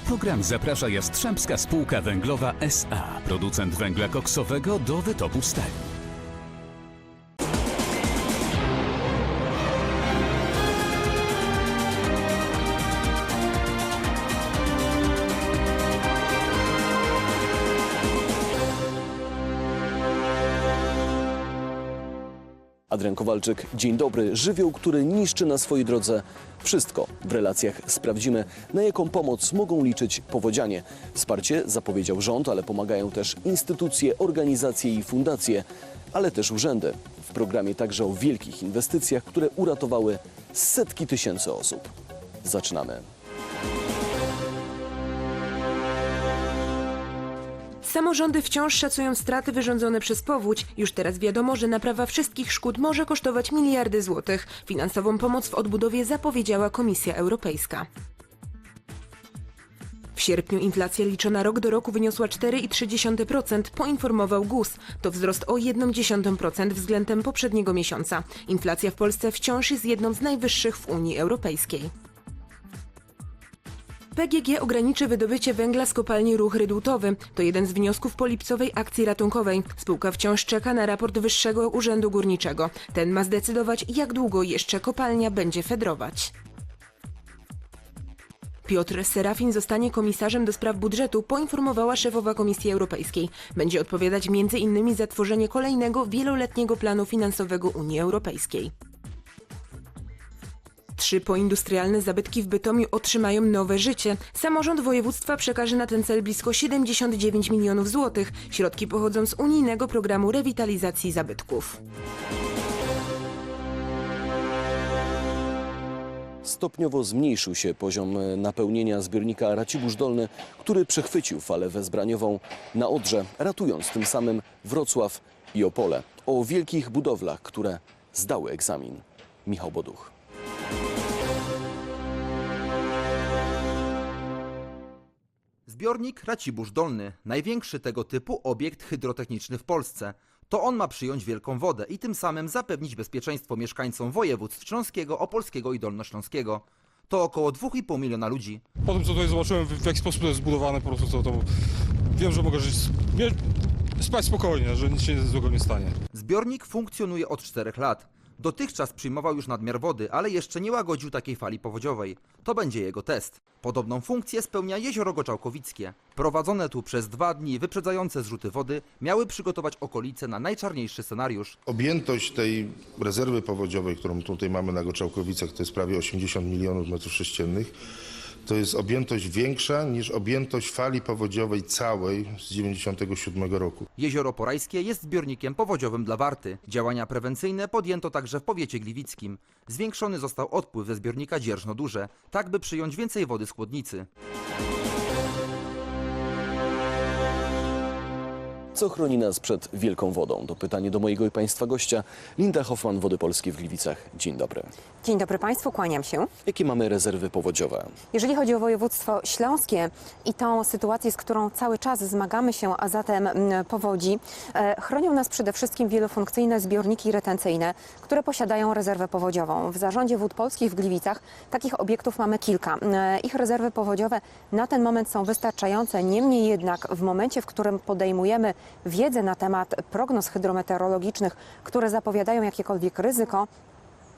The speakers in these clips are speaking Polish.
Program zaprasza Jastrzębska Spółka Węglowa SA, producent węgla koksowego do wytopu stali. Adrian Kowalczyk, dzień dobry. Żywioł, który niszczy na swojej drodze wszystko. W relacjach sprawdzimy, na jaką pomoc mogą liczyć powodzianie. Wsparcie zapowiedział rząd, ale pomagają też instytucje, organizacje i fundacje, ale też urzędy. W programie także o wielkich inwestycjach, które uratowały setki tysięcy osób. Zaczynamy. Samorządy wciąż szacują straty wyrządzone przez powódź. Już teraz wiadomo, że naprawa wszystkich szkód może kosztować miliardy złotych. Finansową pomoc w odbudowie zapowiedziała Komisja Europejska. W sierpniu inflacja liczona rok do roku wyniosła 4,3%, poinformował GUS. To wzrost o 1,1% względem poprzedniego miesiąca. Inflacja w Polsce wciąż jest jedną z najwyższych w Unii Europejskiej. PGG ograniczy wydobycie węgla z kopalni Ruch Rydutowy. To jeden z wniosków po lipcowej akcji ratunkowej. Spółka wciąż czeka na raport Wyższego Urzędu Górniczego. Ten ma zdecydować, jak długo jeszcze kopalnia będzie fedrować. Piotr Serafin zostanie komisarzem do spraw budżetu, poinformowała szefowa Komisji Europejskiej. Będzie odpowiadać m.in. za tworzenie kolejnego wieloletniego planu finansowego Unii Europejskiej. Trzy poindustrialne zabytki w Bytomiu otrzymają nowe życie. Samorząd województwa przekaże na ten cel blisko 79 milionów złotych. Środki pochodzą z unijnego programu rewitalizacji zabytków. Stopniowo zmniejszył się poziom napełnienia zbiornika Racibórz Dolny, który przechwycił falę wezbraniową na Odrze, ratując tym samym Wrocław i Opole. O wielkich budowlach, które zdały egzamin. Michał Boduch. Zbiornik Racibórz Dolny, największy tego typu obiekt hydrotechniczny w Polsce. To on ma przyjąć wielką wodę i tym samym zapewnić bezpieczeństwo mieszkańcom województw śląskiego, opolskiego i dolnośląskiego. To około 2,5 miliona ludzi. Po tym, co tutaj zobaczyłem, w, w jaki sposób to jest zbudowane, po prostu to, to wiem, że mogę żyć, nie, spać spokojnie, że nic się złego nie stanie. Zbiornik funkcjonuje od 4 lat. Dotychczas przyjmował już nadmiar wody, ale jeszcze nie łagodził takiej fali powodziowej. To będzie jego test. Podobną funkcję spełnia jezioro Goczałkowickie. Prowadzone tu przez dwa dni wyprzedzające zrzuty wody miały przygotować okolice na najczarniejszy scenariusz. Objętość tej rezerwy powodziowej, którą tutaj mamy na Goczałkowicach, to jest prawie 80 milionów metrów sześciennych. To jest objętość większa niż objętość fali powodziowej całej z 97 roku. Jezioro Porajskie jest zbiornikiem powodziowym dla Warty. Działania prewencyjne podjęto także w powiecie gliwickim. Zwiększony został odpływ ze zbiornika Dzierżno-Duże, tak by przyjąć więcej wody z chłodnicy. Co chroni nas przed wielką wodą? To pytanie do mojego i Państwa gościa. Linda Hoffman, Wody Polskie w Gliwicach. Dzień dobry. Dzień dobry Państwu, kłaniam się. Jakie mamy rezerwy powodziowe? Jeżeli chodzi o województwo śląskie i tą sytuację, z którą cały czas zmagamy się, a zatem mm, powodzi, e, chronią nas przede wszystkim wielofunkcyjne zbiorniki retencyjne, które posiadają rezerwę powodziową. W zarządzie wód polskich w Gliwicach takich obiektów mamy kilka. E, Ich rezerwy powodziowe na ten moment są wystarczające, niemniej jednak w momencie, w którym podejmujemy wiedzę na temat prognoz hydrometeorologicznych, które zapowiadają jakiekolwiek ryzyko,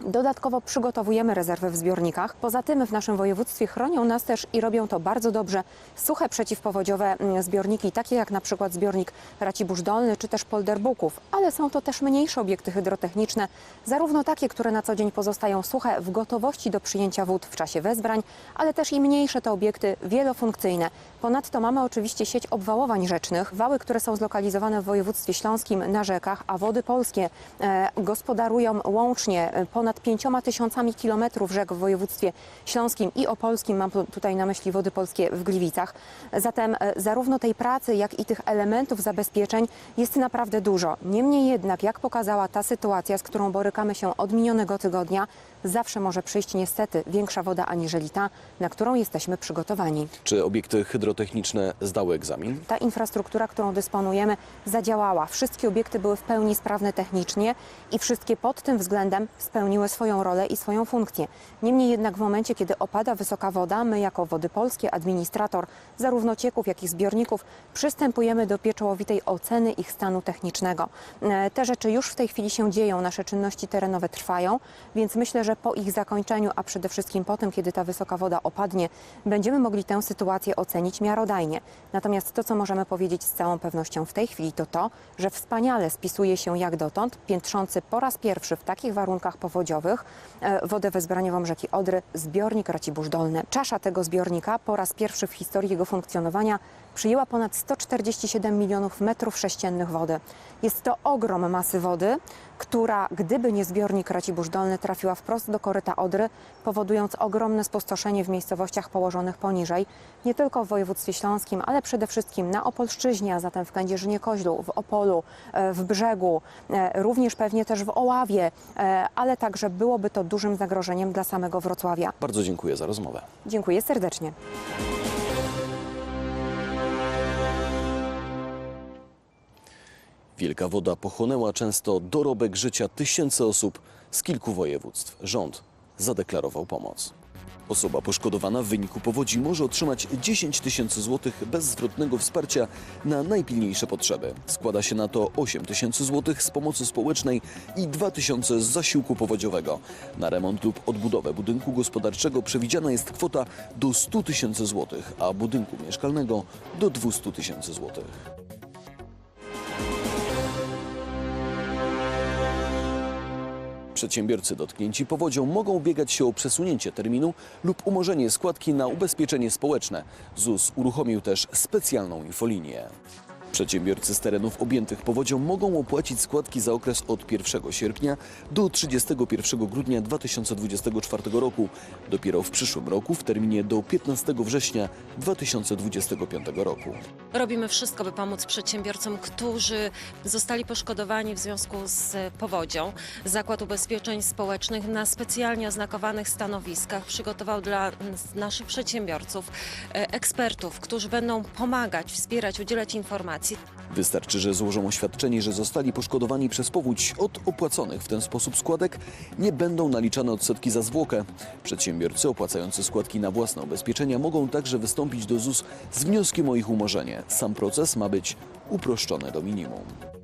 Dodatkowo przygotowujemy rezerwy w zbiornikach. Poza tym w naszym województwie chronią nas też i robią to bardzo dobrze suche przeciwpowodziowe mm, zbiorniki, takie jak na przykład zbiornik Racibórz Dolny czy też Polderbuków, ale są to też mniejsze obiekty hydrotechniczne, zarówno takie, które na co dzień pozostają suche w gotowości do przyjęcia wód w czasie wezbrań, ale też i mniejsze to obiekty wielofunkcyjne. Ponadto mamy oczywiście sieć obwałowań rzecznych, wały, które są zlokalizowane w województwie śląskim na rzekach, a wody polskie e, gospodarują łącznie e, ponad pięcioma tysiącami kilometrów rzek w województwie śląskim i opolskim. Mam tu- tutaj na myśli wody polskie w Gliwicach. Zatem e, zarówno tej pracy, jak i tych elementów zabezpieczeń jest naprawdę dużo. Niemniej jednak, jak pokazała ta sytuacja, z którą borykamy się od minionego tygodnia, zawsze może przyjść niestety większa woda aniżeli ta, na którą jesteśmy przygotowani. Czy obiekty hydrotechniczne zdały egzamin? Ta infrastruktura, którą dysponujemy, zadziałała. Wszystkie obiekty były w pełni sprawne technicznie i wszystkie pod tym względem spełniły spełniły swoją rolę i swoją funkcję. Niemniej jednak w momencie, kiedy opada wysoka woda, my jako Wody Polskie, administrator zarówno cieków, jak i zbiorników, przystępujemy do pieczołowitej oceny ich stanu technicznego. E, Te rzeczy już w tej chwili się dzieją, nasze czynności terenowe trwają, więc myślę, że po ich zakończeniu, a przede wszystkim po tym, kiedy ta wysoka woda opadnie, będziemy mogli tę sytuację ocenić miarodajnie. Natomiast to, co możemy powiedzieć z całą pewnością w tej chwili, to to, że wspaniale spisuje się jak dotąd, piętrzący po raz pierwszy w takich warunkach powodziowych e, wodę wezbraniową rzeki Odry zbiornik Racibórz Dolny. Czasza tego zbiornika po raz pierwszy w historii jego funkcjonowania przyjęła ponad 147 milionów metrów sześciennych wody. Jest to ogrom masy wody, która gdyby nie zbiornik Racibórz Dolny trafiła wprost do koryta Odry, powodując ogromne spustoszenie w miejscowościach położonych poniżej, nie tylko w województwie śląskim, ale przede wszystkim na Opolszczyźnie, a zatem w Kędzierzynie-Koźlu, w Opolu, e, w Brzegu, e, również pewnie też w Oławie, e, ale także byłoby to dużym zagrożeniem dla samego Wrocławia. Bardzo dziękuję za rozmowę. Dziękuję serdecznie. Wielka woda pochłonęła często dorobek życia tysięcy osób z kilku województw. Rząd zadeklarował pomoc. Osoba poszkodowana w wyniku powodzi może otrzymać 10 tysięcy złotych bezzwrotnego wsparcia na najpilniejsze potrzeby. Składa się na to 8 tysięcy złotych z pomocy społecznej i 2 tysiące z zasiłku powodziowego. Na remont lub odbudowę budynku gospodarczego przewidziana jest kwota do 100 tysięcy złotych, a budynku mieszkalnego do 200 tysięcy złotych. Przedsiębiorcy dotknięci powodzią mogą ubiegać się o przesunięcie terminu lub umorzenie składki na ubezpieczenie społeczne. ZUS uruchomił też specjalną infolinię. Przedsiębiorcy z terenów objętych powodzią mogą opłacić składki za okres od 1 sierpnia do 31 grudnia 2024 roku. Dopiero w przyszłym roku w terminie do 15 września 2025 roku. Robimy wszystko, by pomóc przedsiębiorcom, którzy zostali poszkodowani w związku z powodzią. Zakład Ubezpieczeń Społecznych na specjalnie oznakowanych stanowiskach przygotował dla naszych przedsiębiorców e, ekspertów, którzy będą pomagać, wspierać, udzielać informacji. Wystarczy, że złożą oświadczenie, że zostali poszkodowani przez powódź. Od opłaconych w ten sposób składek nie będą naliczane odsetki za zwłokę. Przedsiębiorcy opłacający składki na własne ubezpieczenia mogą także wystąpić do ZUS z wnioskiem o ich umorzenie. Sam proces ma być uproszczony do minimum.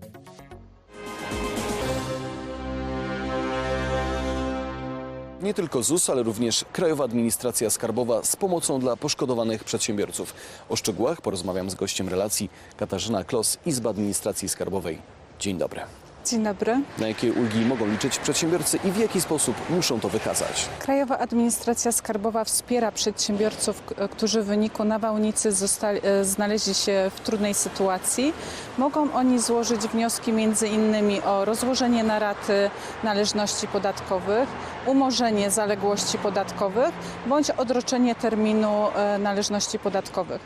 Nie tylko ZUS, ale również Krajowa Administracja Skarbowa z pomocą dla poszkodowanych przedsiębiorców. O szczegółach porozmawiam z gościem relacji Katarzyna Klos, Izba Administracji Skarbowej. Dzień dobry. Dzień dobry. Na jakie ulgi mogą liczyć przedsiębiorcy i w jaki sposób muszą to wykazać? Krajowa Administracja Skarbowa wspiera przedsiębiorców, którzy w wyniku nawałnicy zostali, e, znaleźli się w trudnej sytuacji. Mogą oni złożyć wnioski innymi o rozłożenie na raty należności podatkowych, umorzenie zaległości podatkowych bądź odroczenie terminu e, należności podatkowych.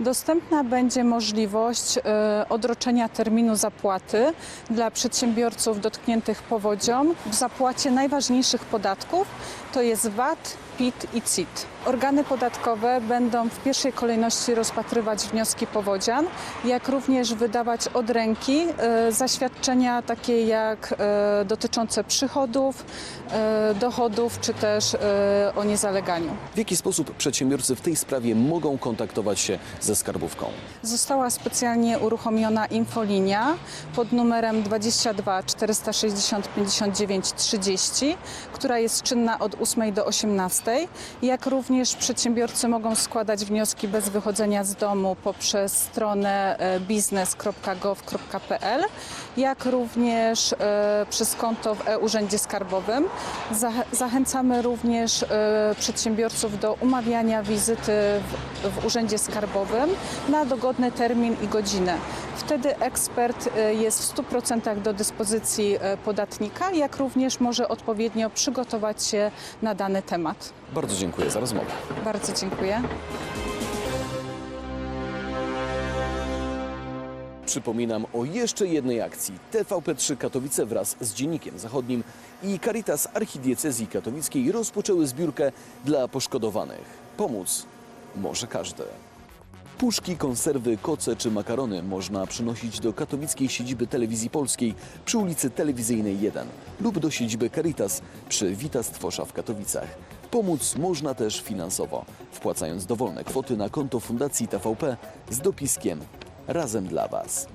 Dostępna będzie możliwość e, odroczenia terminu zapłaty dla przedsiębiorców dotkniętych powodzią w zapłacie najważniejszych podatków, to jest VAT, PIT i CIT. Organy podatkowe będą w pierwszej kolejności rozpatrywać wnioski powodzian, jak również wydawać od ręki e, zaświadczenia takie jak e, dotyczące przychodów, e, dochodów czy też o niezaleganiu. W jaki sposób przedsiębiorcy w tej sprawie mogą kontaktować się ze skarbówką? Została specjalnie uruchomiona infolinia pod numerem 22 460 59 30, która jest czynna od 8 do 18. Jak również przedsiębiorcy mogą składać wnioski bez wychodzenia z domu poprzez stronę e, biznes.gov.pl, jak również e, przez konto w e-Urzędzie Skarbowym. Zach- Zachęcamy również e, przedsiębiorców do umawiania wizyty w, Urzędzie Skarbowym na dogodny termin i godzinę. Wtedy ekspert jest w 100% do dyspozycji podatnika, jak również może odpowiednio przygotować się na dany temat. Bardzo dziękuję za rozmowę. Bardzo dziękuję. Przypominam o jeszcze jednej akcji. TVP3 Katowice wraz z Dziennikiem Zachodnim i Caritas Archidiecezji Katowickiej rozpoczęły zbiórkę dla poszkodowanych. Pomóc może każdy. Puszki, konserwy, koce czy makarony można przynosić do katowickiej siedziby Telewizji Polskiej przy ulicy Telewizyjnej 1 lub do siedziby Caritas przy Witas Twosza w Katowicach. Pomóc można też finansowo, wpłacając dowolne kwoty na konto Fundacji TVP z dopiskiem Razem dla Was.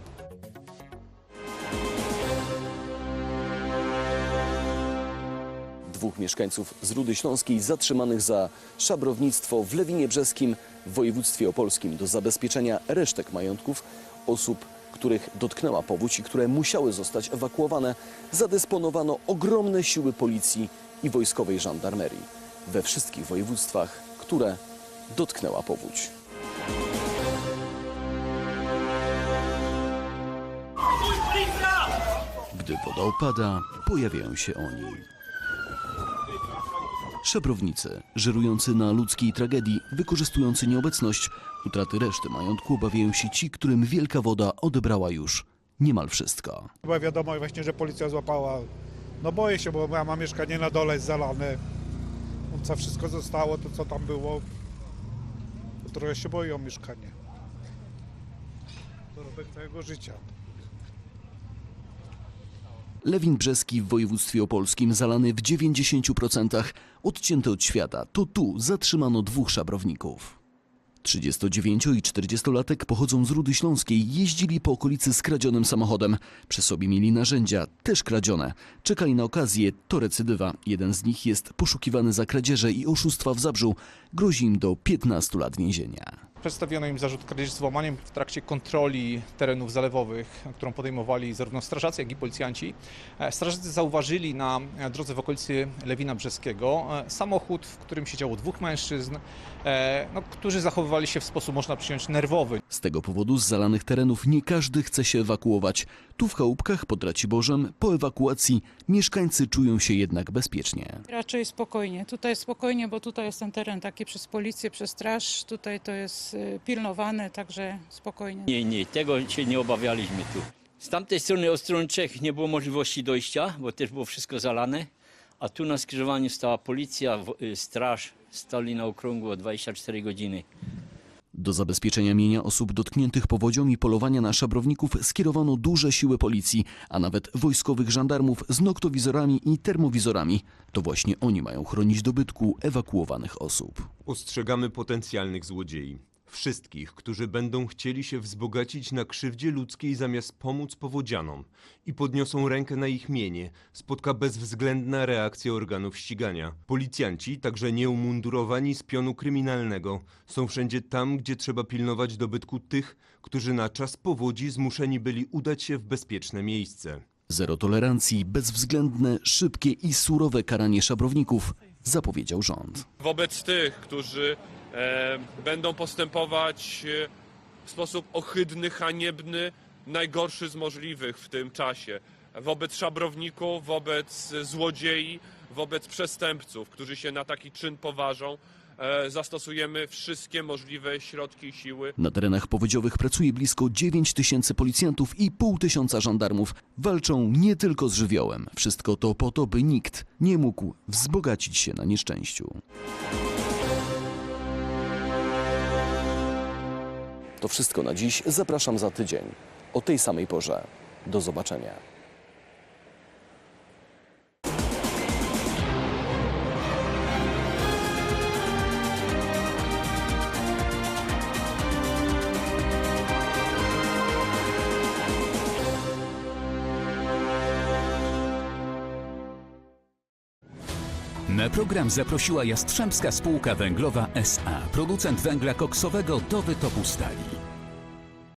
Dwóch mieszkańców z Rudy Śląskiej zatrzymanych za szabrownictwo w Lewinie Brzeskim w województwie opolskim do zabezpieczenia resztek majątków osób, których dotknęła powódź i które musiały zostać ewakuowane, zadysponowano ogromne siły policji i wojskowej żandarmerii we wszystkich województwach, które dotknęła powódź. Gdy woda opada, pojawiają się oni. Szabrownicy, żerujący na ludzkiej tragedii, wykorzystujący nieobecność, utraty reszty majątku obawiają się ci, którym wielka woda odebrała już niemal wszystko. Chyba wiadomo właśnie, że policja złapała. No boję się, bo ja mam mieszkanie na dole jest zalane. Co wszystko zostało, to co tam było. Trochę się boję o mieszkanie. Dorobek całego życia. Lewin Brzeski w województwie opolskim zalany w 90%, odcięty od świata. To tu zatrzymano dwóch szabrowników. 39 i 40-latek pochodzą z Rudy Śląskiej, jeździli po okolicy skradzionym samochodem. Przy sobie mieli narzędzia, też kradzione. Czekali na okazję, to recydywa. Jeden z nich jest poszukiwany za kradzieże i oszustwa w Zabrzu. Grozi im do 15 lat więzienia. Przedstawiono im zarzut kradzieży z włamaniem w trakcie kontroli terenów zalewowych, którą podejmowali zarówno strażacy, jak i policjanci. E, Strażacy zauważyli na drodze w okolicy Lewina Brzeskiego e, samochód, w którym siedziało dwóch mężczyzn, e, no, którzy zachowywali się w sposób, można przyjąć, nerwowy. Z tego powodu z zalanych terenów nie każdy chce się ewakuować. Tu w chałupkach pod Raciborzem po ewakuacji mieszkańcy czują się jednak bezpiecznie. Raczej spokojnie. Tutaj spokojnie, bo tutaj jest ten teren taki przez policję, przez straż. Tutaj to jest y, pilnowane, także spokojnie. Nie, nie, tego się nie obawialiśmy tu. Z tamtej strony od strony Czech nie było możliwości dojścia, bo też było wszystko zalane. A tu na skrzyżowaniu stała policja, wo- y, straż, stali na okrągło 24 godziny. Do zabezpieczenia mienia osób dotkniętych powodzią i polowania na szabrowników skierowano duże siły policji, a nawet wojskowych żandarmów z noktowizorami i termowizorami. To właśnie oni mają chronić dobytku ewakuowanych osób. Ostrzegamy potencjalnych złodziei. Wszystkich, którzy będą chcieli się wzbogacić na krzywdzie ludzkiej zamiast pomóc powodzianom i podniosą rękę na ich mienie, spotka bezwzględna reakcja organów ścigania. Policjanci, także nieumundurowani z pionu kryminalnego, są wszędzie tam, gdzie trzeba pilnować dobytku tych, którzy na czas powodzi zmuszeni byli udać się w bezpieczne miejsce. Zero tolerancji, bezwzględne, szybkie i surowe karanie szabrowników, zapowiedział rząd. Wobec tych, którzy będą postępować e, w sposób ohydny, haniebny, najgorszy z możliwych w tym czasie. Wobec szabrowników, wobec złodziei, wobec przestępców, którzy się na taki czyn poważą, e, zastosujemy wszystkie możliwe środki i siły. Na terenach powodziowych pracuje blisko 9 tysięcy policjantów i pół tysiąca żandarmów. Walczą nie tylko z żywiołem. Wszystko to po to, by nikt nie mógł wzbogacić się na nieszczęściu. To wszystko na dziś. Zapraszam za tydzień o tej samej porze. Do zobaczenia. Na program zaprosiła Jastrzębska Spółka Węglowa SA, producent węgla koksowego do wytopu stali.